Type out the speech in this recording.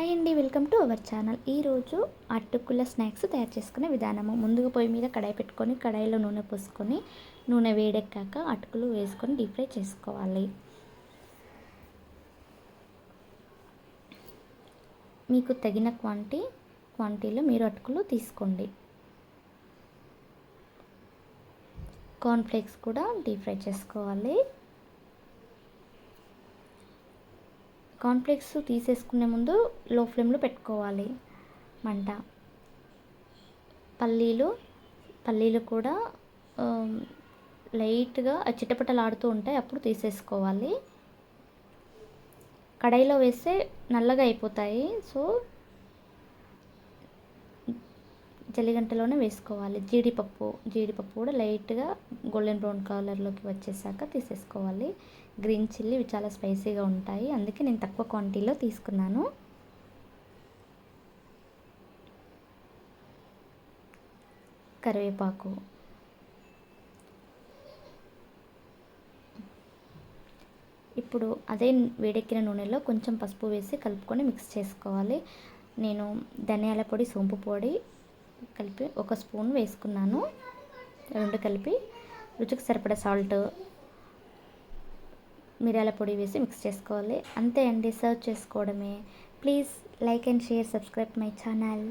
Hi అండి welcome to our channel ఈరోజు అటుకుల స్నాక్స్ తయారు చేసుకునే విధానము. ముందుగా పొయ్యి మీద కడాయి పెట్టుకొని కడాయిలో నూనె పోసుకొని నూనె వేడెక్కాక అటుకులు వేసుకొని డీప్ ఫ్రై చేసుకోవాలి. మీకు తగిన క్వాంటిటీ క్వాంటిటీలో మీరు అటుకులు తీసుకోండి. కార్న్ఫ్లేక్స్ కూడా డీప్ ఫ్రై చేసుకోవాలి. కాన్ఫ్లెక్స్ తీసేసుకునే ముందు లో ఫ్లేమ్లో పెట్టుకోవాలి. మంట. పల్లీలు పల్లీలు కూడా లైట్గా చిట్టపట్టలాడుతూ ఉంటాయి. అప్పుడు తీసేసుకోవాలి. కడాయిలో వేస్తే నల్లగా అయిపోతాయి. సో జల్లిగంటలోనే వేసుకోవాలి. జీడిపప్పు జీడిపప్పు కూడా లైట్గా గోల్డెన్ బ్రౌన్ కలర్లోకి వచ్చేసాక తీసేసుకోవాలి. గ్రీన్ చిల్లీ ఇవి చాలా స్పైసీగా ఉంటాయి. అందుకే నేను తక్కువ క్వాంటిటీలో తీసుకున్నాను. కరివేపాకు. ఇప్పుడు అదే వేడెక్కిన నూనెలో కొంచెం పసుపు వేసి కలుపుకొని మిక్స్ చేసుకోవాలి. నేను ధనియాల పొడి సోంపు పొడి కలిపి ఒక స్పూన్ వేసుకున్నాను. రెండు కలిపి రుచికి సరిపడా సాల్ట్ మిరియాల పొడి వేసి మిక్స్ చేసుకోవాలి. అంతే అండి సర్వ్ చేసుకోవడమే. Please like and share subscribe my channel.